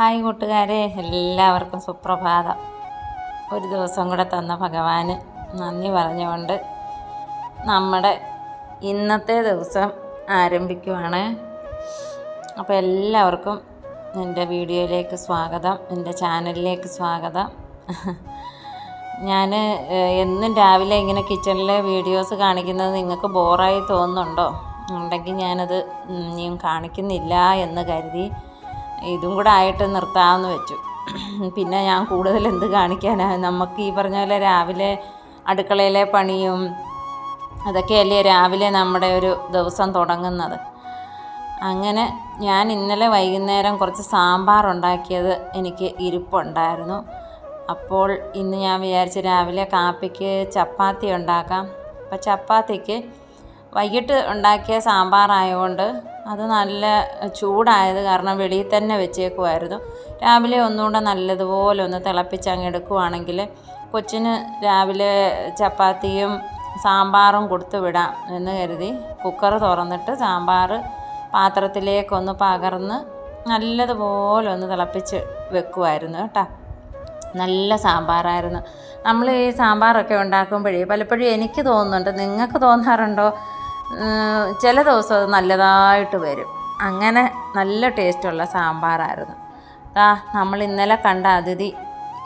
Hi കൂട്ടുകാരെ എല്ലാവർക്കും സുപ്രഭാതം. ഒരു ദിവസം കൂടെ തന്ന ഭഗവാന് നന്ദി പറഞ്ഞുകൊണ്ട് നമ്മുടെ ഇന്നത്തെ ദിവസം ആരംഭിക്കുവാണ്. അപ്പോൾ എല്ലാവർക്കും എന്റെ വീഡിയോയിലേക്ക് സ്വാഗതം എന്റെ ചാനലിലേക്ക് സ്വാഗതം. ഞാൻ എന്നും രാവിലെ ഇങ്ങനെ കിച്ചണിലെ വീഡിയോസ് കാണിക്കുന്നത് നിങ്ങൾക്ക് ബോറായി തോന്നുന്നുണ്ടോ? ഉണ്ടെങ്കിൽ ഞാനത് ഇനിയും കാണിക്കുന്നില്ല എന്ന് കരുതി ഇതും കൂടെ ആയിട്ട് നിർത്താമെന്ന് വെച്ചു. പിന്നെ ഞാൻ കൂടുതൽ എന്ത് കാണിക്കാനാണ് നമുക്ക് ഈ പറഞ്ഞ പോലെ രാവിലെ അടുക്കളയിലെ പണിയും അതൊക്കെയല്ലേ രാവിലെ നമ്മുടെ ഒരു ദിവസം തുടങ്ങുന്നത്. അങ്ങനെ ഞാൻ ഇന്നലെ വൈകുന്നേരം കുറച്ച് സാമ്പാർ ഉണ്ടാക്കിയത് എനിക്ക് ഇരിപ്പുണ്ടായിരുന്നു. അപ്പോൾ ഇന്ന് ഞാൻ വിചാരിച്ച് രാവിലെ കാപ്പിക്ക് ചപ്പാത്തി ഉണ്ടാക്കാം. അപ്പം ചപ്പാത്തിക്ക് വൈകിട്ട് ഉണ്ടാക്കിയ സാമ്പാറായതുകൊണ്ട് അത് നല്ല ചൂടായത് കാരണം വെളിയിൽ തന്നെ വെച്ചേക്കുമായിരുന്നു രാവിലെ ഒന്നുകൂടെ നല്ലതുപോലെ ഒന്ന് തിളപ്പിച്ച് അങ്ങ് എടുക്കുവാണെങ്കിൽ കൊച്ചിന് രാവിലെ ചപ്പാത്തിയും സാമ്പാറും കൊടുത്തു വിടാം എന്ന് കരുതി കുക്കർ തുറന്നിട്ട് സാമ്പാർ പാത്രത്തിലേക്കൊന്ന് പകർന്ന് നല്ലതുപോലെ ഒന്ന് തിളപ്പിച്ച് വെക്കുമായിരുന്നു കേട്ടോ. നല്ല സാമ്പാറായിരുന്നു. നമ്മൾ ഈ സാമ്പാറൊക്കെ ഉണ്ടാക്കുമ്പോഴേ പലപ്പോഴും എനിക്ക് തോന്നുന്നുണ്ട് നിങ്ങൾക്ക് തോന്നാറുണ്ടോ ചില ദിവസം അത് നല്ലതായിട്ട് വരും. അങ്ങനെ നല്ല ടേസ്റ്റുള്ള സാമ്പാറായിരുന്നു. ആ നമ്മൾ ഇന്നലെ കണ്ട അതിഥി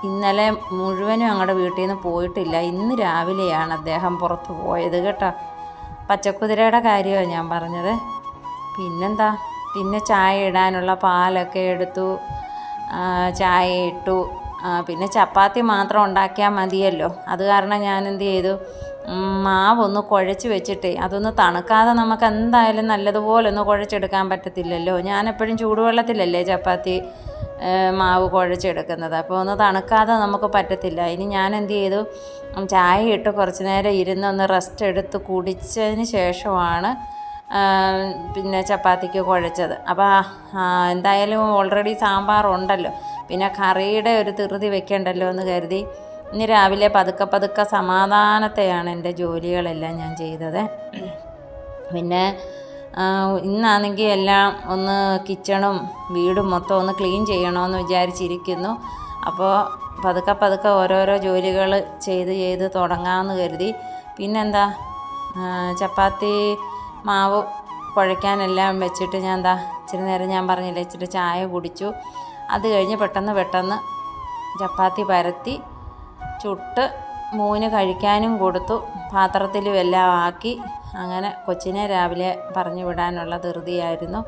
ഇന്നലെ മുഴുവനും ഞങ്ങളുടെ വീട്ടിൽ നിന്ന് പോയിട്ടില്ല. ഇന്ന് രാവിലെയാണ് അദ്ദേഹം പുറത്ത് പോയത് കേട്ടോ. പച്ചക്കുതിരയുടെ കാര്യമാണ് ഞാൻ പറഞ്ഞത്. പിന്നെന്താ? പിന്നെ ചായ ഇടാനുള്ള പാലൊക്കെ എടുത്തു. ചായ ഇട്ടു. പിന്നെ ചപ്പാത്തി മാത്രം ഉണ്ടാക്കിയാൽ മതിയല്ലോ. അത് കാരണം ഞാൻ എന്ത് ചെയ്തു? മാവൊന്ന് കുഴച്ച് വെച്ചിട്ടേ അതൊന്ന് തണുക്കാതെ നമുക്ക് എന്തായാലും നല്ലതുപോലെ ഒന്ന് കുഴച്ചെടുക്കാൻ പറ്റത്തില്ലല്ലോ. ഞാൻ എപ്പോഴും ചൂടുവെള്ളത്തിലല്ലേ ചപ്പാത്തി മാവ് കുഴച്ചെടുക്കുന്നത്. അപ്പോൾ ഒന്ന് തണുക്കാതെ നമുക്ക് പറ്റത്തില്ല. ഇനി ഞാൻ എന്ത് ചെയ്തു ചായ ഇട്ട് കുറച്ച് നേരം ഇരുന്ന് ഒന്ന് റെസ്റ്റ് എടുത്ത് കുടിച്ചതിന് ശേഷമാണ് പിന്നെ ചപ്പാത്തിക്ക് കുഴച്ചത്. അപ്പോൾ എന്തായാലും ഓൾറെഡി സാമ്പാറുണ്ടല്ലോ. പിന്നെ കറിയുടെ ഒരു തിറുതി വെക്കണ്ടല്ലോ എന്ന് കരുതി. ഇന്ന് രാവിലെ പതുക്കെ പതുക്കെ സമാധാനത്തെയാണ് എന്റെ ജോലികളെല്ലാം ഞാൻ ചെയ്തത്. പിന്നെ ഇന്നാണെങ്കിൽ എല്ലാം ഒന്ന് കിച്ചണും വീടും മൊത്തം ഒന്ന് ക്ലീൻ ചെയ്യണമെന്ന് വിചാരിച്ചിരിക്കുന്നു. അപ്പോൾ പതുക്കെ പതുക്കെ ഓരോരോ ജോലികൾ ചെയ്ത് ചെയ്ത് തുടങ്ങാമെന്ന് കരുതി. പിന്നെന്താ ചപ്പാത്തി മാവ് കുഴയ്ക്കാനെല്ലാം വെച്ചിട്ട് ഞാൻ എന്താ ഇച്ചിരി നേരം ഞാൻ പറഞ്ഞില്ല ഇച്ചിരി ചായ കുടിച്ചു. അത് കഴിഞ്ഞ് പെട്ടെന്ന് പെട്ടെന്ന് ചപ്പാത്തി പരത്തി ചുട്ട് മൂന്ന് കഴിക്കാനും കൊടുത്തു. പാത്രത്തിലും എല്ലാം ആക്കി. അങ്ങനെ കൊച്ചിനെ രാവിലെ പറഞ്ഞു വിടാനുള്ള ധൃതിയായിരുന്നു.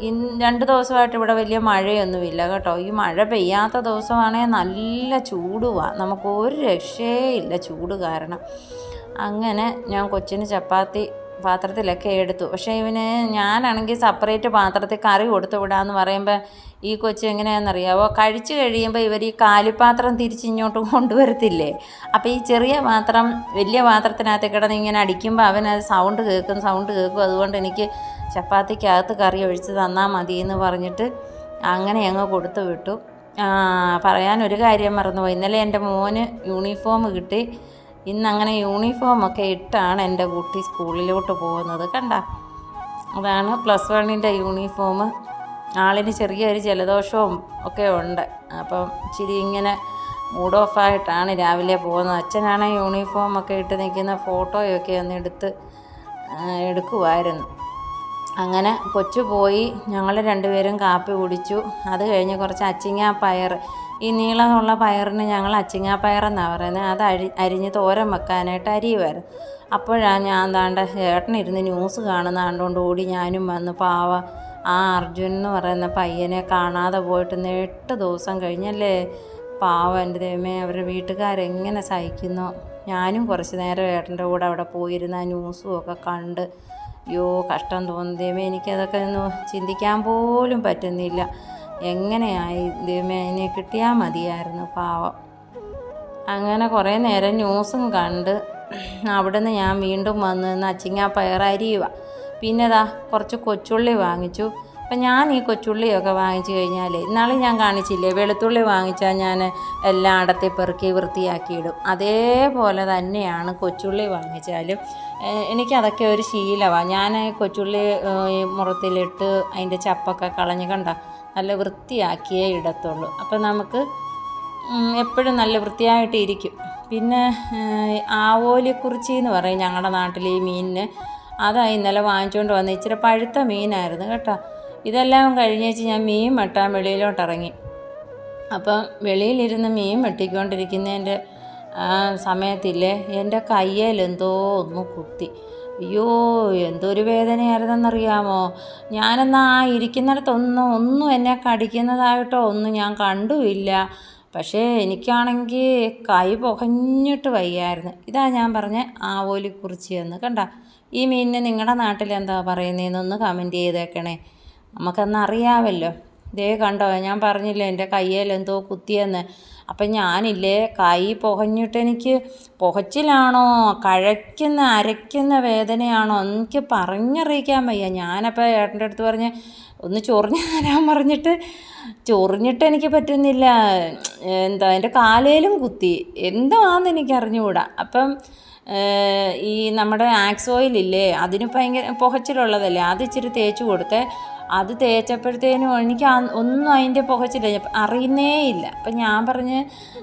ഇന്ന് രണ്ട് ദിവസമായിട്ട് ഇവിടെ വലിയ മഴയൊന്നുമില്ല കേട്ടോ. ഈ മഴ പെയ്യാത്ത ദിവസമാണെങ്കിൽ നല്ല ചൂടുവാണ് നമുക്ക് ഒരു രക്ഷയില്ല ചൂട് കാരണം. അങ്ങനെ ഞാൻ കൊച്ചിന് ചപ്പാത്തി പാത്രത്തിലൊക്കെ എടുത്തു. പക്ഷേ ഇവന് ഞാനാണെങ്കിൽ സെപ്പറേറ്റ് പാത്രത്തിൽ കറി കൊടുത്തു വിടാമെന്ന് പറയുമ്പോൾ ഈ കൊച്ചു എങ്ങനെയാണെന്നറിയാവോ കഴിച്ചു കഴിയുമ്പോൾ ഇവർ ഈ കാലിപ്പാത്രം തിരിച്ചിങ്ങോട്ട് കൊണ്ടുവരത്തില്ലേ? അപ്പോൾ ഈ ചെറിയ പാത്രം വലിയ പാത്രത്തിനകത്ത് കിടന്ന് ഇങ്ങനെ അടിക്കുമ്പോൾ അവനത് സൗണ്ട് കേൾക്കും സൗണ്ട് കേൾക്കും. അതുകൊണ്ട് എനിക്ക് ചപ്പാത്തിക്കകത്ത് കറി ഒഴിച്ച് തന്നാൽ മതി എന്ന് പറഞ്ഞിട്ട് അങ്ങനെ അങ്ങ് കൊടുത്തു വിട്ടു. പറയാനൊരു കാര്യം മറന്നുപോയി. ഇന്നലെ എന്റെ മോന് യൂണിഫോം കിട്ടി. ഇന്നങ്ങനെ യൂണിഫോമൊക്കെ ഇട്ടാണ് എന്റെ കുട്ടി സ്കൂളിലോട്ട് പോകുന്നത്. കണ്ട? അതാണ് പ്ലസ് വണ്ണിന്റെ യൂണിഫോം ആളിന് ചെറിയൊരു ജലദോഷവും ഒക്കെ ഉണ്ട്. അപ്പം ഇച്ചിരി ഇങ്ങനെ മൂഡ് ഓഫായിട്ടാണ് രാവിലെ പോകുന്നത്. അച്ഛനാണ് യൂണിഫോമൊക്കെ ഇട്ട് നിൽക്കുന്ന ഫോട്ടോയൊക്കെ ഒന്ന് എടുത്ത് എടുക്കുമായിരുന്നു അങ്ങനെ കൊച്ചു പോയി ഞങ്ങൾ രണ്ടുപേരും കാപ്പി കുടിച്ചു. അത് കഴിഞ്ഞ് കുറച്ച് അച്ചിങ്ങ പയർ ഈ നീളമുള്ള പയറിന് ഞങ്ങൾ അച്ചിങ്ങാ പയറെന്നാണ് പറയുന്നത്. അത് അരി അരിഞ്ഞ് തോരൻ വെക്കാനായിട്ട് അരിയുമായിരുന്നു. അപ്പോഴാണ് ഞാൻ താണ്ട ഏട്ടനിരുന്ന് ന്യൂസ് കാണുന്ന കണ്ടുകൊണ്ട് ഓടി ഞാനും വന്ന് പാവ ആ അർജുൻ എന്ന് പറയുന്ന പയ്യനെ കാണാതെ പോയിട്ട് എട്ട് ദിവസം കഴിഞ്ഞല്ലേ? പാവം എന്റെ ദൈവമേ അവരുടെ വീട്ടുകാരെങ്ങനെ സഹിക്കുന്നു? ഞാനും കുറച്ച് നേരം ഏട്ടന്റെ കൂടെ അവിടെ പോയിരുന്ന ന്യൂസും ഒക്കെ കണ്ട് അയ്യോ കഷ്ടം തോന്നി എനിക്കതൊക്കെ ഒന്ന് ചിന്തിക്കാൻ പോലും പറ്റുന്നില്ല. എങ്ങനെയായി? ദൈവമേ അതിനെ കിട്ടിയാൽ മതിയായിരുന്നു പാവം. അങ്ങനെ കുറേ നേരം ന്യൂസും കണ്ട് അവിടുന്ന് ഞാൻ വീണ്ടും വന്ന് നച്ചിങ്ങ പയറരിയുക പിന്നെ ഇതാ കുറച്ച് കൊച്ചുള്ളി വാങ്ങിച്ചു. അപ്പം ഞാൻ ഈ കൊച്ചുള്ളിയൊക്കെ വാങ്ങിച്ചു കഴിഞ്ഞാൽ ഇന്നാളെ ഞാൻ കാണിച്ചില്ലേ വെളുത്തുള്ളി വാങ്ങിച്ചാൽ ഞാൻ എല്ലാം അടത്തി പെറുക്കി വൃത്തിയാക്കിയിടും. അതേപോലെ തന്നെയാണ് കൊച്ചുള്ളി വാങ്ങിച്ചാലും. എനിക്കതൊക്കെ ഒരു ശീലമാണ് ഞാൻ കൊച്ചുള്ളി മുറത്തിലിട്ട് അതിന്റെ ചപ്പൊക്കെ കളഞ്ഞു കണ്ട? നല്ല വൃത്തിയാക്കിയേ ഇടത്തുള്ളൂ. അപ്പം നമുക്ക് എപ്പോഴും നല്ല വൃത്തിയായിട്ട് ഇരിക്കും. പിന്നെ ആവോലിക്കുറിച്ചി എന്ന് പറയും ഞങ്ങളുടെ നാട്ടിൽ ഈ മീനിന്. അതാ ഇന്നലെ വാങ്ങിച്ചുകൊണ്ട് വന്ന ഇച്ചിരി പഴുത്ത മീനായിരുന്നു കേട്ടോ. ഇതെല്ലാം കഴിഞ്ഞേച്ച് ഞാൻ മീൻ വെട്ടാൻ വെളിയിലോട്ട് ഇറങ്ങി അപ്പം വെളിയിലിരുന്ന് മീൻ വെട്ടിക്കൊണ്ടിരിക്കുന്നതിന്റെ ആ സമയത്തില്ലേ എന്റെ കയ്യിൽ എന്തോ ഒന്ന് കുത്തി. അയ്യോ എന്തൊരു വേദനയായിരുന്നെന്നറിയാമോ? ഞാനെന്നാ ആ ഇരിക്കുന്നിടത്തൊന്നും ഒന്നും എന്നെ കടിക്കുന്നതായിട്ടോ ഒന്നും ഞാൻ കണ്ടുമില്ല. പക്ഷേ എനിക്കാണെങ്കിൽ കൈ പുകഞ്ഞിട്ട് വയ്യായിരുന്നു. ഇതാ ഞാൻ പറഞ്ഞ ആവോലിക്കുറിച്ചി എന്ന്. കണ്ട ഈ മീനിന് നിങ്ങളുടെ നാട്ടിൽ എന്താ പറയുന്നതെന്നൊന്ന് കമന്റ് ചെയ്തേക്കണേ. നമുക്കെന്ന് അറിയാമല്ലോ ദേ കണ്ടോ ഞാൻ പറഞ്ഞില്ലേ എന്റെ കയ്യിൽ എന്തോ കുത്തിയെന്ന്. അപ്പം ഞാനില്ലേ കൈ പുകഞ്ഞിട്ട് എനിക്ക് പുകച്ചിലാണോ കഴയ്ക്കുന്ന അരയ്ക്കുന്ന വേദനയാണോ എനിക്ക് പറഞ്ഞറിയിക്കാൻ വയ്യ. ഞാനപ്പോൾ ഏട്ടന്റെ അടുത്ത് പറഞ്ഞ് ഒന്ന് ചൊറിഞ്ഞ് തരാൻ പറഞ്ഞിട്ട് ചൊറിഞ്ഞിട്ട് എനിക്ക് പറ്റുന്നില്ല. എന്താ എന്റെ കാലേലും കുത്തി. എന്തുവാന്ന് എനിക്ക് അറിഞ്ഞുകൂടാ അപ്പം ഈ നമ്മുടെ ആക്സ് ഓയിലില്ലേ അതിന് ഭയങ്കര പുകച്ചിലുള്ളതല്ലേ അത് ഇച്ചിരി തേച്ച് കൊടുത്തേ അത് തേച്ചപ്പോഴത്തേനും എനിക്ക് ഒന്നും അതിന്റെ പുകച്ചില്ല അറിയുന്നേ ഇല്ല. അപ്പം ഞാൻ പറഞ്ഞ്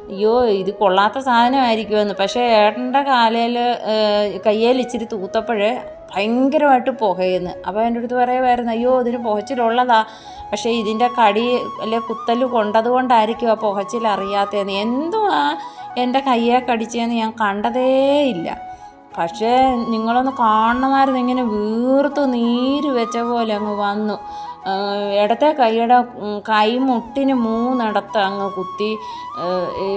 അയ്യോ ഇത് കൊള്ളാത്ത സാധനമായിരിക്കുമെന്ന്. പക്ഷേ ഏട്ടന്റെ കാലയിൽ കയ്യിൽ ഇച്ചിരി തൂത്തപ്പോഴേ ഭയങ്കരമായിട്ട് പുകയുന്നു. അപ്പോൾ എന്റെ അടുത്ത് പറയുമായിരുന്നു അയ്യോ ഇതിന് പുകച്ചിലുള്ളതാ. പക്ഷേ ഇതിന്റെ കടി അല്ലെ കുത്തൽ കൊണ്ടത് കൊണ്ടായിരിക്കും ആ പുകച്ചിൽ അറിയാത്തതെന്ന്. എന്തുവാ എന്റെ കയ്യെ കടിച്ചതെന്ന് ഞാൻ കണ്ടതേ ഇല്ല. പക്ഷേ നിങ്ങളൊന്ന് കാണണമായിരുന്നു. ഇങ്ങനെ വീർത്ത് നീര് വെച്ച പോലെ അങ്ങ് വന്നു. ഇടത്തെ കൈയുടെ കൈമുട്ടിന് മൂന്നിടത്ത് അങ്ങ് കുത്തി.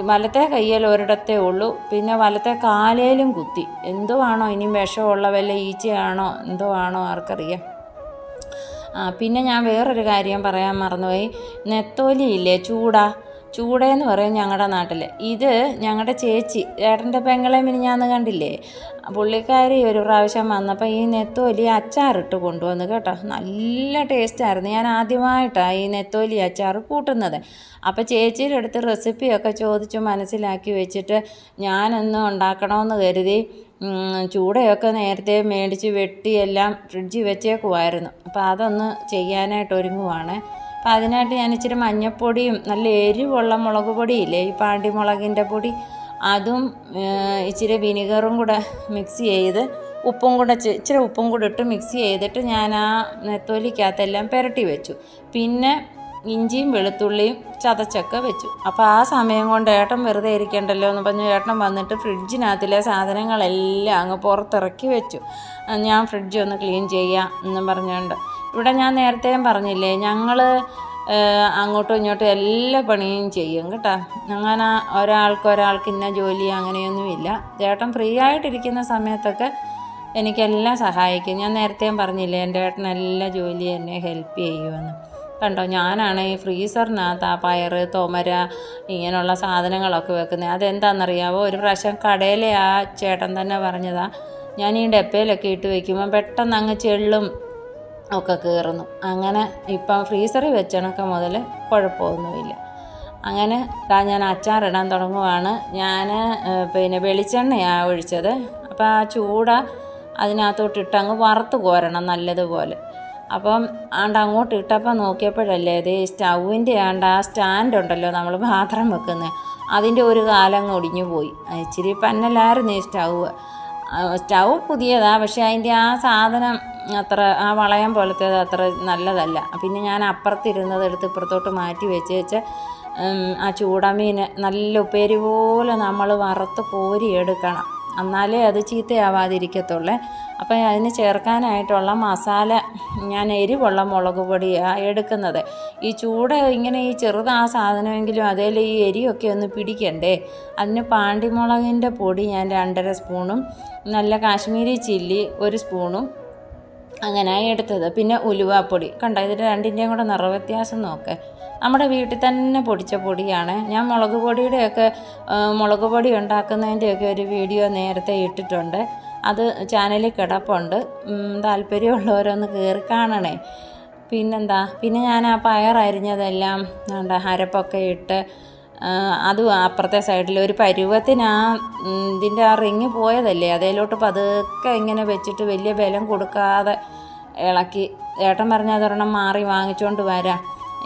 വലത്തെ കയ്യിൽ ഒരിടത്തേ ഉള്ളൂ. പിന്നെ വലത്തെ കാലേലും കുത്തി. എന്തോ ആണോ ഇനി വിഷമുള്ള വല്ല ഈച്ചയാണോ എന്തോ ആണോ ആർക്കറിയാം. ആ പിന്നെ ഞാൻ വേറൊരു കാര്യം പറയാൻ മറന്നുപോയി. നെത്തോലി ഇല്ലേ ചൂടാ? ചൂടയെന്ന് പറയും ഞങ്ങളുടെ നാട്ടിൽ ഇത് ഞങ്ങളുടെ ചേച്ചി ഏട്ടന്റെ പെങ്ങളെ മിനിഞ്ഞാന്ന് കണ്ടില്ലേ? പുള്ളിക്കാരി ഒരു പ്രാവശ്യം വന്നപ്പോൾ ഈ നെത്തോലി അച്ചാറിട്ട് കൊണ്ടുവന്നു കേട്ടോ. നല്ല ടേസ്റ്റായിരുന്നു. ഞാൻ ആദ്യമായിട്ടാണ് ഈ നെത്തോലി അച്ചാർ കൂട്ടുന്നത്. അപ്പോൾ ചേച്ചിയുടെ അടുത്ത് റെസിപ്പിയൊക്കെ ചോദിച്ചു മനസ്സിലാക്കി വെച്ചിട്ട് ഞാനൊന്ന് ഉണ്ടാക്കണമെന്ന് കരുതി ചൂടയൊക്കെ നേരത്തെ മേടിച്ച് വെട്ടിയെല്ലാം ഫ്രിഡ്ജിൽ വെച്ചേക്കുമായിരുന്നു അപ്പോൾ അതൊന്ന് ചെയ്യാനായിട്ട് ഒരുങ്ങുവാണ്. അപ്പം അതിനായിട്ട് ഞാൻ ഇച്ചിരി മഞ്ഞപ്പൊടിയും നല്ല എരിവുള്ള മുളക് പൊടിയില്ലേ ഈ പാണ്ടിമുളകിന്റെ പൊടി അതും ഇച്ചിരി വിനിഗറും കൂടെ മിക്സ് ചെയ്ത് ഉപ്പും കൂടെ ഇച്ചിരി ഉപ്പും കൂടെ ഇട്ട് മിക്സ് ചെയ്തിട്ട് ഞാൻ ആ നെത്തോലിക്കകത്തെല്ലാം പുരട്ടി വെച്ചു. പിന്നെ ഇഞ്ചിയും വെളുത്തുള്ളിയും ചതച്ചൊക്കെ വെച്ചു. അപ്പോൾ ആ സമയം കൊണ്ട് ഏട്ടൻ വെറുതെ ഇരിക്കണ്ടല്ലോ എന്ന് പറഞ്ഞ് ഏട്ടൻ വന്നിട്ട് ഫ്രിഡ്ജിനകത്തിലെ സാധനങ്ങളെല്ലാം അങ്ങ് പുറത്തിറക്കി വെച്ചു. ഞാൻ ഫ്രിഡ്ജ് ഒന്ന് ക്ലീൻ ചെയ്യാം എന്നും പറഞ്ഞുകൊണ്ട് ഇവിടെ ഞാൻ നേരത്തെയും പറഞ്ഞില്ലേ ഞങ്ങൾ അങ്ങോട്ടും ഇങ്ങോട്ടും എല്ലാ പണിയും ചെയ്യും കേട്ടോ. അങ്ങനെ ഒരാൾക്ക് ഒരാൾക്ക് ഇന്ന ജോലി അങ്ങനെയൊന്നുമില്ല. ചേട്ടൻ ഫ്രീ ആയിട്ടിരിക്കുന്ന സമയത്തൊക്കെ എനിക്കെല്ലാം സഹായിക്കും. ഞാൻ നേരത്തെയും പറഞ്ഞില്ലേ എന്റെ ഏട്ടൻ എല്ലാ ജോലിയും എന്നെ ഹെൽപ്പ് ചെയ്യുമെന്ന്. കണ്ടോ ഞാനാണ് ഈ ഫ്രീസറിനകത്ത് ആ പയർ തോമര ഇങ്ങനെയുള്ള സാധനങ്ങളൊക്കെ വെക്കുന്നത് അതെന്താണെന്നറിയാവോ? ഒരു പ്രാവശ്യം കടയിലെ ആ ചേട്ടൻ തന്നെ പറഞ്ഞതാണ് ഞാൻ ഈ ഡപ്പയിലൊക്കെ ഇട്ട് വയ്ക്കുമ്പോൾ പെട്ടെന്ന് അങ്ങ് ചെള്ളും. ഒക്കെ കയറുന്നു. അങ്ങനെ ഇപ്പം ഫ്രീസറിൽ വെച്ചണൊക്കെ മുതൽ കുഴപ്പമൊന്നുമില്ല. അങ്ങനെ താ ഞാൻ അച്ചാറിടാൻ തുടങ്ങുവാണ്. ഞാൻ പിന്നെ വെളിച്ചെണ്ണയാണ് ഒഴിച്ചത്. അപ്പോൾ ആ ചൂട അതിനകത്തോട്ട് അങ്ങ് വറുത്ത് കോരണം നല്ലതുപോലെ. അപ്പം ആണ്ട് അങ്ങോട്ട് ഇട്ടപ്പോൾ നോക്കിയപ്പോഴല്ലേ ഇത് സ്റ്റൗവിന്റെ ആണ്ട് ആ സ്റ്റാൻഡ് ഉണ്ടല്ലോ നമ്മൾ പാത്രം വെക്കുന്നത് അതിന്റെ ഒരു കാലം ഒടിഞ്ഞു പോയി ഇച്ചിരി പന്നലായിരുന്നു ഈ സ്റ്റൗവ്. സ്റ്റൗ പുതിയതാണ് പക്ഷേ അതിന്റെ ആ സാധനം അത്ര ആ വളയം പോലത്തേത് അത്ര നല്ലതല്ല. പിന്നെ ഞാൻ അപ്പുറത്തിരുന്നത് എടുത്ത് ഇപ്പുറത്തോട്ട് മാറ്റി വെച്ച് വെച്ച് ആ ചൂടമീൻ നല്ല ഉപ്പേരി പോലെ നമ്മൾ വറുത്ത് കോരിയെടുക്കണം. എന്നാലേ അത് ചീത്തയാവാതിരിക്കത്തുള്ളേ. അപ്പോൾ അതിന് ചേർക്കാനായിട്ടുള്ള മസാല ഞാൻ എരിവുള്ള മുളക് പൊടിയാണ് എടുക്കുന്നത്. ഈ ചൂട് ഇങ്ങനെ ഈ ചെറുത് സാധനമെങ്കിലും അതിൽ ഈ എരിയൊക്കെ ഒന്ന് പിടിക്കണ്ടേ? അതിന് പാണ്ടിമുളകിന്റെ പൊടി ഞാൻ രണ്ടര സ്പൂണും നല്ല കാശ്മീരി ചില്ലി ഒരു സ്പൂണും അങ്ങനെയാണ് എടുത്തത്. പിന്നെ ഉലുവാപ്പൊടി. കണ്ടോ ഇതിന്റെ രണ്ടിന്റെയും കൂടെ നിറവ്യത്യാസം നോക്കേ. നമ്മുടെ വീട്ടിൽ തന്നെ പൊടിച്ച പൊടിയാണ്. ഞാൻ മുളക് പൊടിയുടെയൊക്കെ മുളക് പൊടി ഉണ്ടാക്കുന്നതിന്റെയൊക്കെ ഒരു വീഡിയോ നേരത്തെ ഇട്ടിട്ടുണ്ട്. അത് ചാനലിൽ കിടപ്പുണ്ട്. താല്പര്യമുള്ളവരൊന്ന് കയറി കാണണേ. പിന്നെന്താ? പിന്നെ ഞാൻ ആ പയർ അരിഞ്ഞതെല്ലാം എന്താ അരപ്പൊക്കെ ഇട്ട് അതും അപ്പുറത്തെ സൈഡിൽ ഒരു പരുവത്തിന് ആ ഇതിന്റെ ആ റിങ് പോയതല്ലേ? അതേലോട്ട് പതുക്കെ ഇങ്ങനെ വെച്ചിട്ട് വലിയ ബലം കൊടുക്കാതെ ഇളക്കി. ഏട്ടൻ പറഞ്ഞ അതൊരെണ്ണം മാറി വാങ്ങിച്ചുകൊണ്ട് വരാം.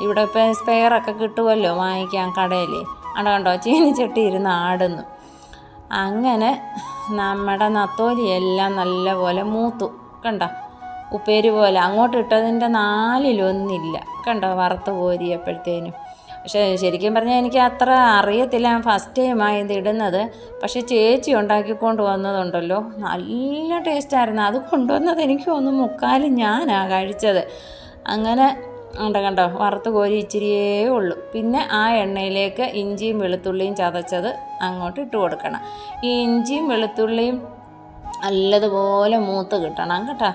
ഇവിടെ ഇപ്പോൾ സ്പെയറൊക്കെ കിട്ടുമല്ലോ വാങ്ങിക്കാൻ കടയിൽ അവിടെ കണ്ടോ? ചീനിച്ചട്ടി ഇരുന്ന് ആടുന്നു. അങ്ങനെ നമ്മുടെ നത്തോലിയെല്ലാം നല്ലപോലെ മൂത്തു. കണ്ടോ? ഉപ്പേരി പോലെ. അങ്ങോട്ട് ഇട്ടതിന്റെ നാലിലൊന്നില്ല. കണ്ടോ? വറുത്ത് കോരിയപ്പോഴത്തേനും. പക്ഷേ ശരിക്കും പറഞ്ഞാൽ എനിക്ക് അത്ര അറിയത്തില്ല. ഫസ്റ്റ് ടൈമാണ് ഇത് ഇടുന്നത്. പക്ഷേ ചേച്ചി ഉണ്ടാക്കിക്കൊണ്ട് വന്നതുണ്ടല്ലോ. നല്ല ടേസ്റ്റായിരുന്നു അത് കൊണ്ടുവന്നത് എനിക്ക് ഒന്ന് മുക്കാലും ഞാനാണ് കഴിച്ചത്. അങ്ങനെ കണ്ടോ കണ്ടോ? വറുത്ത് കോരി ഇച്ചിരിയേ ഉള്ളൂ. പിന്നെ ആ എണ്ണയിലേക്ക് ഇഞ്ചിയും വെളുത്തുള്ളിയും ചതച്ചത് അങ്ങോട്ട് ഇട്ട് കൊടുക്കണം. ഈ ഇഞ്ചിയും വെളുത്തുള്ളിയും നല്ലതുപോലെ മൂത്ത് കിട്ടണം കേട്ടോ.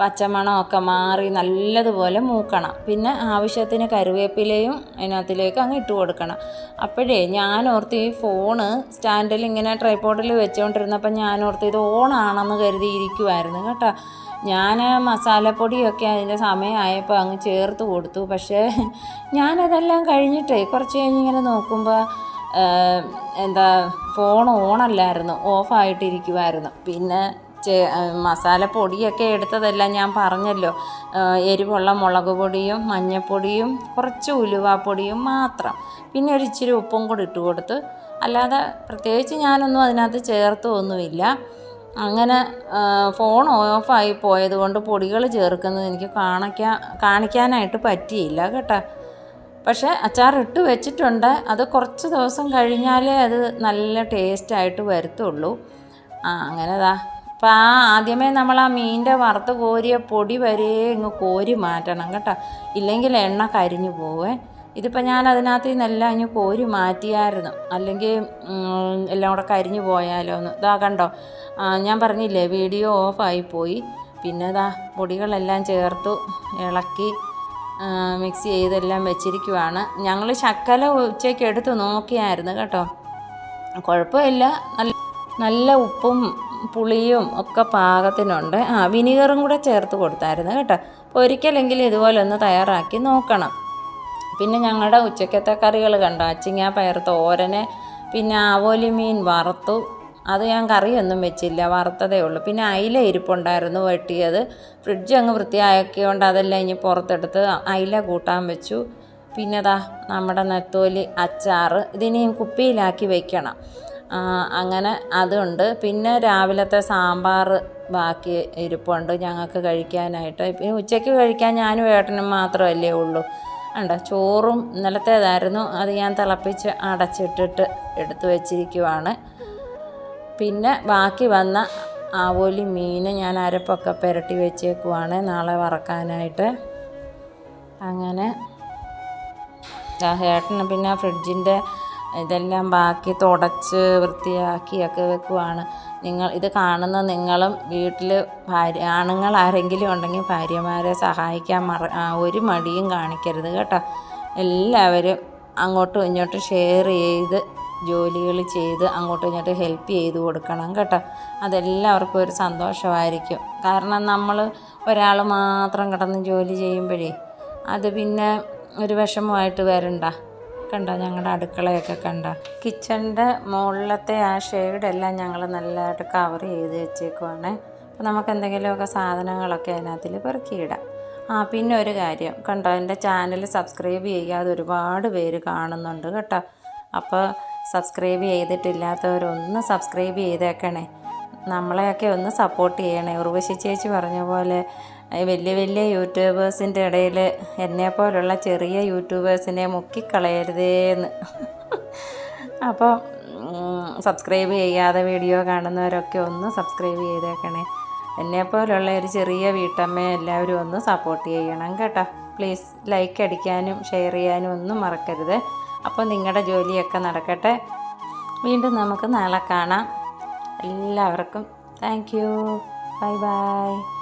പച്ചമണമൊക്കെ മാറി നല്ലതുപോലെ മൂക്കണം. പിന്നെ ആവശ്യത്തിന് കരുവേപ്പിലയും അതിനകത്തിലേക്ക് അങ്ങ് ഇട്ട് കൊടുക്കണം. അപ്പോഴേ ഞാൻ ഓർത്ത് ഈ ഫോണ് സ്റ്റാൻഡിൽ ഇങ്ങനെ ട്രൈപോഡിൽ വെച്ചുകൊണ്ടിരുന്നപ്പോൾ ഞാൻ ഓർത്ത് ഇത് ഓണാണെന്ന് കരുതിയിരിക്കുമായിരുന്നു കേട്ടോ. ഞാൻ മസാലപ്പൊടിയൊക്കെ അതിന്റെ സമയമായപ്പോൾ അങ്ങ് ചേർത്ത് കൊടുത്തു. പക്ഷേ ഞാനതെല്ലാം കഴിഞ്ഞിട്ടേ കുറച്ച് കഴിഞ്ഞ് ഇങ്ങനെ നോക്കുമ്പോൾ എന്താ ഫോൺ ഓണല്ലായിരുന്നു ഓഫായിട്ടിരിക്കുമായിരുന്നു പിന്നെ മസാലപ്പൊടിയൊക്കെ എടുത്തതെല്ലാം ഞാൻ പറഞ്ഞല്ലോ. എരിവുള്ള മുളക് പൊടിയും മഞ്ഞൾപ്പൊടിയും കുറച്ച് ഉലുവാപ്പൊടിയും മാത്രം. പിന്നെ ഒരു ഇച്ചിരി ഉപ്പും കൂടി ഇട്ട് കൊടുത്ത് അല്ലാതെ പ്രത്യേകിച്ച് ഞാനൊന്നും അതിനകത്ത് ചേർത്തൊന്നുമില്ല അങ്ങനെ ഫോൺ ഓഫായി പോയത് കൊണ്ട് പൊടികൾ ചേർക്കുന്നത് എനിക്ക് കാണിക്കാൻ കാണിക്കാനായിട്ട് പറ്റിയില്ല കേട്ടോ. പക്ഷേ അച്ചാർ ഇട്ട് വെച്ചിട്ടുണ്ട്. അത് കുറച്ച് ദിവസം കഴിഞ്ഞാലേ അത് നല്ല ടേസ്റ്റായിട്ട് വരത്തുള്ളൂ. ആ അങ്ങനെതാ അപ്പോൾ ആ ആദ്യമേ നമ്മൾ ആ മീനിന്റെ വറുത്ത് കോരിയ പൊടി വരെ ഇങ്ങ് കോരി മാറ്റണം കേട്ടോ. ഇല്ലെങ്കിൽ എണ്ണ കരിഞ്ഞു പോവേ. ഇതിപ്പോൾ ഞാൻ അതിനകത്ത് നിന്നെല്ലാം ഇങ്ങ് കോരി മാറ്റിയായിരുന്നു. അല്ലെങ്കിൽ എല്ലാം കൂടെ കരിഞ്ഞു പോയാലോ എന്ന് ഇതാ കണ്ടോ? ഞാൻ പറഞ്ഞില്ലേ വീഡിയോ ഓഫായി പോയി. പിന്നെ ഇതാ പൊടികളെല്ലാം ചേർത്തു ഇളക്കി മിക്സ് ചെയ്തെല്ലാം വെച്ചിരിക്കുവാണ്. ഞങ്ങൾ ശക്കല ഉച്ചയ്ക്ക് എടുത്ത് നോക്കിയായിരുന്നു കേട്ടോ. കുഴപ്പമില്ല. നല്ല നല്ല ഉപ്പും പുളിയും ഒക്കെ പാകത്തിനുണ്ട്. ആ വിനീഗറും കൂടെ ചേർത്ത് കൊടുത്തായിരുന്നു കേട്ടോ. അപ്പോൾ ഒരിക്കലെങ്കിലും ഇതുപോലെ ഒന്ന് തയ്യാറാക്കി നോക്കണം. പിന്നെ ഞങ്ങളുടെ ഉച്ചക്കത്തെ കറികൾ കണ്ടോ? അച്ചിങ്ങ പയർ തോരന് പിന്നെ ആവോലി മീൻ വറുത്തു. അത് ഞാൻ കറിയൊന്നും വെച്ചില്ല വറുത്തതേ ഉള്ളൂ. പിന്നെ അയില ഇരിപ്പുണ്ടായിരുന്നു വെട്ടിയത്. ഫ്രിഡ്ജ് അങ്ങ് വൃത്തിയാക്കിയോണ്ട് അതെല്ലാം ഇനി പുറത്തെടുത്ത് അയില കൂട്ടാൻ വെച്ചു. പിന്നെതാ നമ്മുടെ നെത്തോലി അച്ചാറ് ഇതിനെയും കുപ്പിയിലാക്കി വെക്കണം. അങ്ങനെ അതുണ്ട്. പിന്നെ രാവിലത്തെ സാമ്പാർ ബാക്കി ഇരിപ്പുണ്ട്. ഞങ്ങൾക്ക് കഴിക്കാനായിട്ട്. ഇപ്പം ഉച്ചയ്ക്ക് കഴിക്കാൻ ഞാനും ഏട്ടനും മാത്രമല്ലേ ഉള്ളൂ. ഉണ്ട് ചോറും ഇന്നലത്തേതായിരുന്നു. അത് ഞാൻ തിളപ്പിച്ച് അടച്ചിട്ടിട്ട് എടുത്തു വച്ചിരിക്കുവാണ്. പിന്നെ ബാക്കി വന്ന ആവോലി മീൻ ഞാൻ അരപ്പൊക്കെ പുരട്ടി വെച്ചേക്കുവാണ് നാളെ വറക്കാനായിട്ട്. അങ്ങനെ. ഏട്ടന് പിന്നെ ഫ്രിഡ്ജിന്റെ ഇതെല്ലാം ബാക്കി തുടച്ച് വൃത്തിയാക്കിയൊക്കെ വെക്കുവാണ്. നിങ്ങൾ ഇത് കാണുന്ന നിങ്ങളും വീട്ടിൽ ഭാര്യ ആണുങ്ങൾ ആരെങ്കിലും ഉണ്ടെങ്കിൽ ഭാര്യമാരെ സഹായിക്കാൻ മറ ഒരു മടിയും കാണിക്കരുത് കേട്ടോ. എല്ലാവരും അങ്ങോട്ടും ഇങ്ങോട്ടും ഷെയർ ചെയ്ത് ജോലികൾ ചെയ്ത് അങ്ങോട്ടും ഇങ്ങോട്ടും ഹെൽപ്പ് ചെയ്ത് കൊടുക്കണം കേട്ടോ. അതെല്ലാവർക്കും ഒരു സന്തോഷമായിരിക്കും. കാരണം നമ്മൾ ഒരാൾ മാത്രം കിടന്ന് ജോലി ചെയ്യുമ്പോഴേ അത് പിന്നെ ഒരു വിഷമമായിട്ട് വരണ്ട. കണ്ടോ? ഞങ്ങളുടെ അടുക്കളയൊക്കെ കണ്ടോ? കിച്ചണിന്റെ മുകളിലത്തെ ആ ഷെയ്ഡെല്ലാം ഞങ്ങൾ നല്ലതായിട്ട് കവർ ചെയ്ത് വെച്ചേക്കുവാണ്. അപ്പോൾ നമുക്ക് എന്തെങ്കിലുമൊക്കെ സാധനങ്ങളൊക്കെ അതിനകത്തിൽ പെറുക്കിയിടാം. ആ പിന്നെ ഒരു കാര്യം. കണ്ടോ? എന്റെ ചാനൽ സബ്സ്ക്രൈബ് ചെയ്യാതെ ഒരുപാട് പേര് കാണുന്നുണ്ട് കേട്ടോ. അപ്പോൾ സബ്സ്ക്രൈബ് ചെയ്തിട്ടില്ലാത്തവരൊന്ന് സബ്സ്ക്രൈബ് ചെയ്തേക്കണേ. നമ്മളെയൊക്കെ ഒന്ന് സപ്പോർട്ട് ചെയ്യണേ. ഉർവശി ചേച്ചി പറഞ്ഞ പോലെ വലിയ വലിയ യൂട്യൂബേഴ്സിന്റെ ഇടയിൽ എന്നെപ്പോലുള്ള ചെറിയ യൂട്യൂബേഴ്സിനെ മുക്കിക്കളയരുതേന്ന്. അപ്പോൾ സബ്സ്ക്രൈബ് ചെയ്യാതെ വീഡിയോ കാണുന്നവരൊക്കെ ഒന്ന് സബ്സ്ക്രൈബ് ചെയ്തേക്കണേ. എന്നെപ്പോലുള്ള ഒരു ചെറിയ വീട്ടമ്മയെ എല്ലാവരും ഒന്ന് സപ്പോർട്ട് ചെയ്യണം കേട്ടോ. പ്ലീസ് ലൈക്ക് അടിക്കാനും ഷെയർ ചെയ്യാനും ഒന്നും മറക്കരുത്. അപ്പോൾ നിങ്ങളുടെ ജോലിയൊക്കെ നടക്കട്ടെ. വീണ്ടും നമുക്ക് നാളെ കാണാം. എല്ലാവർക്കും താങ്ക് യു. Bye bye.